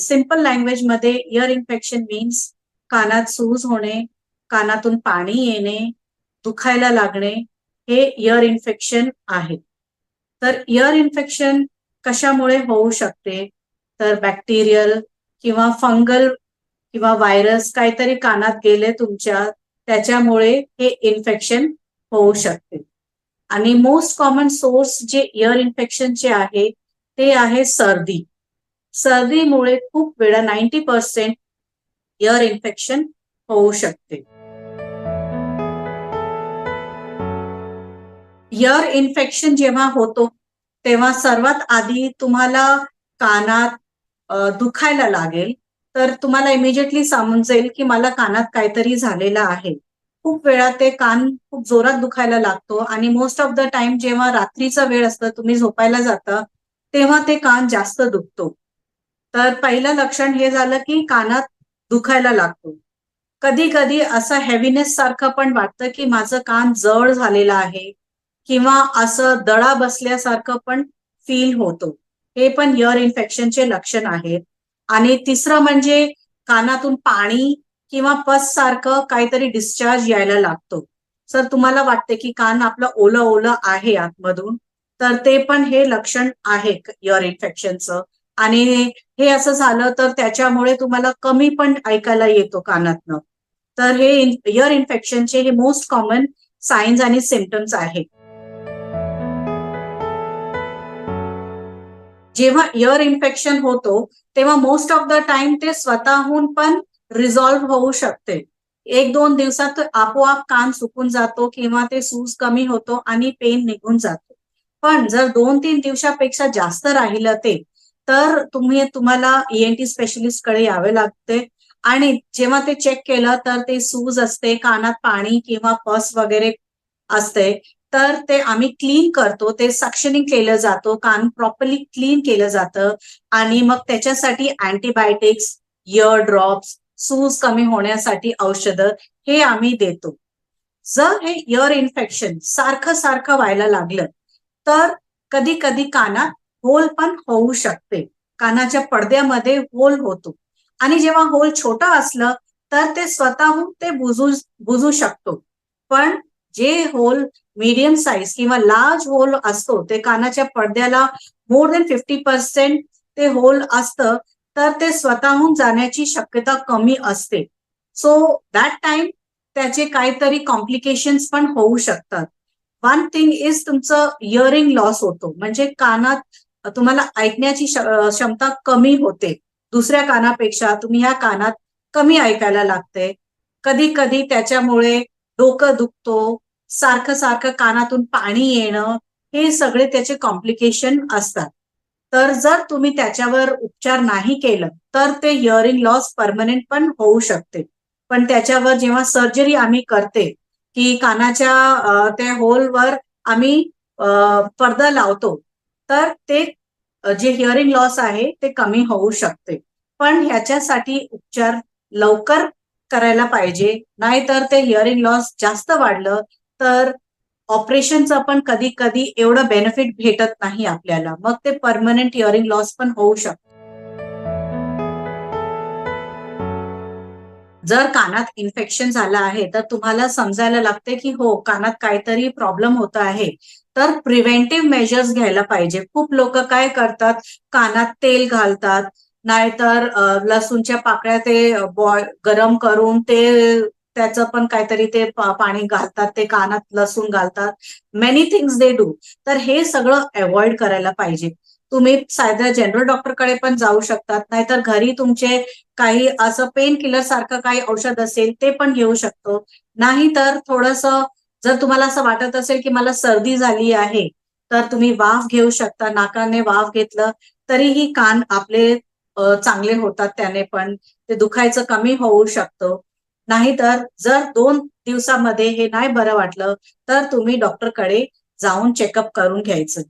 Simple लँग्वेजमध्ये ear infection means कानात सूज होणे कानातून पाणी येणे दुखायला लागणे हे इयर इन्फेक्शन आहे. तर इयर इन्फेक्शन कशामुळे होऊ शकते? तर बॅक्टेरियल किंवा फंगल किंवा व्हायरस काहीतरी कानात गेले तुमच्या त्याच्यामुळे हे इन्फेक्शन होऊ शकते. आणि मोस्ट कॉमन सोर्स जे इयर इन्फेक्शनचे आहे ते आहे सर्दी. सर्दीमुळे खूप वेळा नाईन्टी पर्सेंट इयर इन्फेक्शन होऊ शकते. इयर इन्फेक्शन जेव्हा होतो तेव्हा सर्वात आधी तुम्हाला कानात दुखायला लागेल. तर तुम्हाला इमिजिएटली समजेल की मला कानात काहीतरी झालेलं आहे. खूप वेळा ते कान खूप जोरात दुखायला लागतो आणि मोस्ट ऑफ द टाइम जेव्हा रात्रीचा वेळ असतं तुम्ही झोपायला जाता तेव्हा ते कान जास्त दुखतो. तर पहिलं लक्षण हे झालं की कानात दुखायला लागतो. कधी कधी असं हेवीनेस सारखं पण वाटतं की माझं कान जड झालेलं आहे किंवा असं दडा बसल्यासारखं पण फील होतो. हे पण इयर इन्फेक्शनचे लक्षण आहेत. आणि तिसरं म्हणजे कानातून पाणी किंवा पस सारखं काहीतरी डिस्चार्ज यायला लागतो. सर तुम्हाला वाटते की कान आपलं ओलं ओलं आहे आतमधून? तर ते पण हे लक्षण आहे इयर इन्फेक्शनचं आणि हे असं झालं तर त्याच्यामुळे तुम्हाला कमी पण ऐकायला येतो कानातनं. तर हे इयर इन्फेक्शनचे हे मोस्ट कॉमन सायन्स आणि सिम्पटम्स आहेत. जेव्हा इयर इन्फेक्शन होतो तेव्हा मोस्ट ऑफ द टाइम ते स्वतःहून पण रिझॉल्व्ह होऊ शकते. एक दोन दिवसात आपोआप कान सुकून जातो किंवा ते सूज कमी होतो आणि पेन निघून जातो. पण जर दोन तीन दिवसापेक्षा जास्त राहिलं ते तर तुम्ही तुम्हाला ईएनटी स्पेशलिस्टकडे यावे लागते. आणि जेव्हा ते चेक केलं तर ते सूज असते कानात पाणी किंवा पस वगैरे असते. तर ते आम्ही क्लीन करतो ते सक्शनिंग केलं जातो कान प्रॉपरली क्लीन केलं जातं. आणि मग त्याच्यासाठी अँटीबायोटिक्स इयर ड्रॉप्स सूज कमी होण्यासाठी औषधं हे आम्ही देतो. जर हे इयर इन्फेक्शन सारखं सारखं व्हायला लागलं तर कधी कधी कानात होल पण होऊ शकते. कानाच्या पडद्यामध्ये होल होतो. आणि जेव्हा होल छोटा असलं तर ते स्वतःहून ते बुजू बुजू शकतो. पण जे होल मीडियम साईज किंवा लार्ज होल असतो ते कानाच्या पडद्याला मोर देन फिफ्टी पर्सेंट ते होल असतं तर ते स्वतःहून जाण्याची शक्यता कमी असते. सो दॅट टाइम त्याचे काहीतरी कॉम्प्लिकेशन्स पण होऊ शकतात. वन थिंग इज तुमचं इयरिंग लॉस होतो. म्हणजे कानात तुम्हाला ऐकण्याची क्षमता कमी होते. दुसऱ्या कानापेक्षा तुम्ही ह्या कानात कमी ऐकायला लागते. कधी कधी त्याच्यामुळे डोकं दुखतो सारखं सारखं कानातून पाणी येणं हे सगळे त्याचे कॉम्प्लिकेशन असतात. तर जर तुम्ही त्याच्यावर उपचार नाही केलं तर ते हिअरिंग लॉस परमनंट पण होऊ शकते. पण त्याच्यावर जेव्हा सर्जरी आम्ही करते की कानाच्या त्या होलवर आम्ही पडदा लावतो तर ते जे हिअरिंग लॉस आहे ते कमी होऊ शकते. पण ह्याच्यासाठी उपचार लवकर करायला पाहिजे. नाहीतर ते हिअरिंग लॉस जास्त वाढलं तर ऑपरेशनचं पण कधी कधी एवढं बेनिफिट भेटत नाही आपल्याला. मग ते परमनंट हिअरिंग लॉस पण होऊ शकतं. जर कानात इन्फेक्शन झालं आहे तर तुम्हाला समजायला लागते की हो कानात काहीतरी प्रॉब्लेम होत आहे. तर प्रिव्हेंटिव्ह मेजर्स घ्यायला पाहिजे. खूप लोक काय करतात? कानात तेल घालतात नाहीतर लसूणच्या पाकळ्या ते बॉय गरम करून ते त्याचं पण काहीतरी ते पाणी घालतात ते कानात लसूण घालतात. मेनी थिंग्स दे डू तर हे सगळं अवॉइड करायला पाहिजे. तुम्ही साध्या जनरल डॉक्टरकडे पण जाऊ शकतात. नाहीतर घरी तुमचे काही असं पेन किलर सारखं काही औषध असेल ते पण घेऊ शकतो. नाहीतर थोडंसं थोडस जर तुम्हाला असं वाटत असेल की मला सर्दी झाली आहे तर तुम्ही वाफ घेऊ शकता. नाकाने वाफ घेतलं तरीही कान आपले चांगले होतात त्याने पण. ते दुखायचं कमी होऊ शकतं. नाहीतर जर दोन दिवसामध्ये हे नाही बरं वाटलं तर तुम्ही डॉक्टरकडे जाऊन चेकअप करून घ्यायचं.